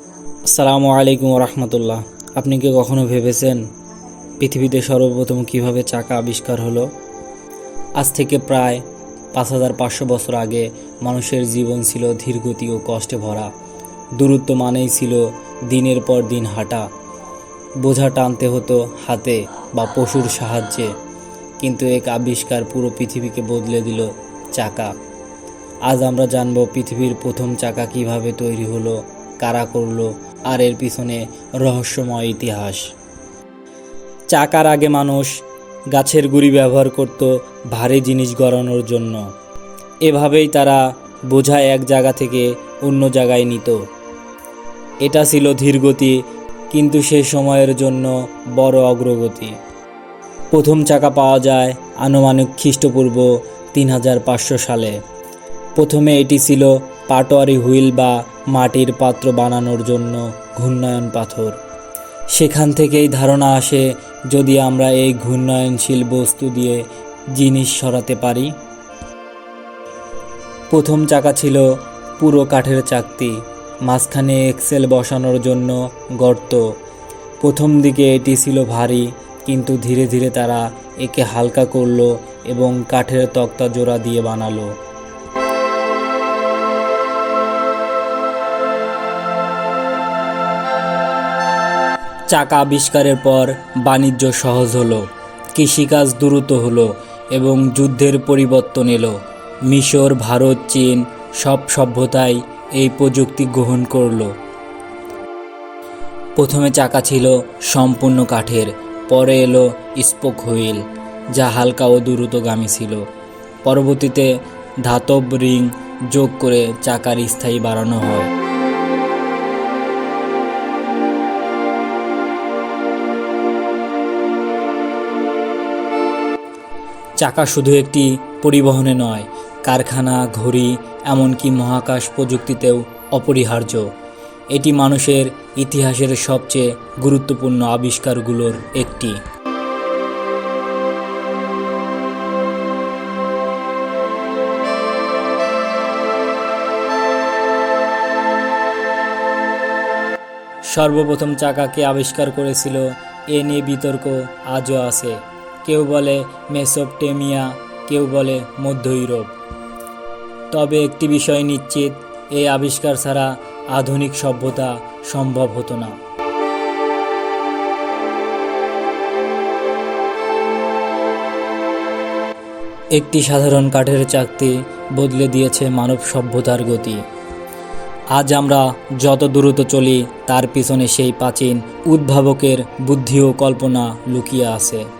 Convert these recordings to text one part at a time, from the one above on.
আসসালামু আলাইকুম রহমতুল্লাহ আপনি কি কখনো ভেবেছেন পৃথিবীতে সর্বপ্রথম কীভাবে চাকা আবিষ্কার হলো? আজ থেকে প্রায় পাঁচ হাজার পাঁচশো বছর আগে মানুষের জীবন ছিল ধীরগতি ও কষ্টে ভরা। দূরত্ব মানেই ছিল দিনের পর দিন হাঁটা। বোঝা টানতে হতো হাতে বা পশুর সাহায্যে, কিন্তু এক আবিষ্কার পুরো পৃথিবীকে বদলে দিল চাকা। আজ আমরা জানব পৃথিবীর প্রথম চাকা কীভাবে তৈরি হলো কারা করল আর এর পিছনে রহস্যময় ইতিহাস। চাকার আগে মানুষ গাছের গুড়ি ব্যবহার করত ভারী জিনিস গড়ানোর জন্য। এভাবেই তারা বোঝা এক জায়গা থেকে অন্য জায়গায় নিত। এটা ছিল ধীরগতি, কিন্তু সে সময়ের জন্য বড় অগ্রগতি। প্রথম চাকা পাওয়া যায় আনুমানিক খ্রিস্টপূর্ব তিন হাজার পাঁচশো সালে। প্রথমে এটি ছিল পাটোয়ারি হুইল বা মাটির পাত্র বানানোর জন্য ঘূর্ণায়ন পাথর। সেখান থেকেই ধারণা আসে, যদি আমরা এই ঘূর্ণায়নশীল বস্তু দিয়ে জিনিস সরাতে পারি। প্রথম চাকা ছিল পুরো কাঠের চাকতি। মাঝখানে এক্সেল বসানোর জন্য গর্ত। প্রথম দিকে এটি ছিল ভারী, কিন্তু ধীরে ধীরে তারা একে হালকা করল এবং কাঠের তক্তা জোড়া দিয়ে বানালো। চাকা আবিষ্কারের পর বাণিজ্য সহজ হলো, কৃষিকাজ দ্রুত হলো এবং যুদ্ধের পরিবর্তন এলো। মিশর, ভারত, চীন সব সভ্যতাই এই প্রযুক্তি গ্রহণ করল। প্রথমে চাকা ছিল সম্পূর্ণ কাঠের, পরে এলো স্পোক হুইল, যা হালকা ও দ্রুতগামী ছিল। পরবর্তীতে ধাতব রিং যোগ করে চাকার স্থায়ী বাড়ানো হয়। চাকা শুধু একটি পরিবহনে নয়, কারখানা, ঘড়ি, এমনকি মহাকাশ প্রযুক্তিতেও অপরিহার্য। এটি মানুষের ইতিহাসের সবচেয়ে গুরুত্বপূর্ণ আবিষ্কারগুলোর একটি। সর্বপ্রথম চাকাকে আবিষ্কার করেছিল এ নিয়ে বিতর্ক আজও আছে। কেউ বলে মেসোপটেমিয়া, কেউ বলে মধ্য ইউরোপ। তবে একটি বিষয় নিশ্চিত এই আবিষ্কার ছাড়া আধুনিক সভ্যতা সম্ভব হতো না। একটি সাধারণ কাঠের চাকতি বদলে দিয়েছে মানব সভ্যতার গতি। আজ আমরা যত দ্রুত চলি, তার পিছনে সেই প্রাচীন উদ্ভাবকের বুদ্ধি ও কল্পনা লুকিয়ে আছে।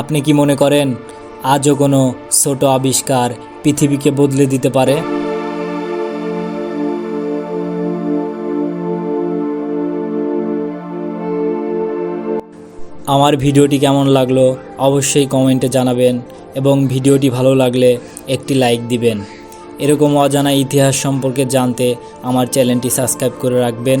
আপনি কি মনে করেন আজও কোনো ছোট আবিষ্কার পৃথিবীকে বদলে দিতে পারে? আমার ভিডিওটি কেমন লাগল অবশ্যই কমেন্টে জানাবেন এবং ভিডিওটি ভালো লাগলে একটি লাইক দিবেন। এরকম অজানা ইতিহাস সম্পর্কে জানতে আমার চ্যানেলটি সাবস্ক্রাইব করে রাখবেন।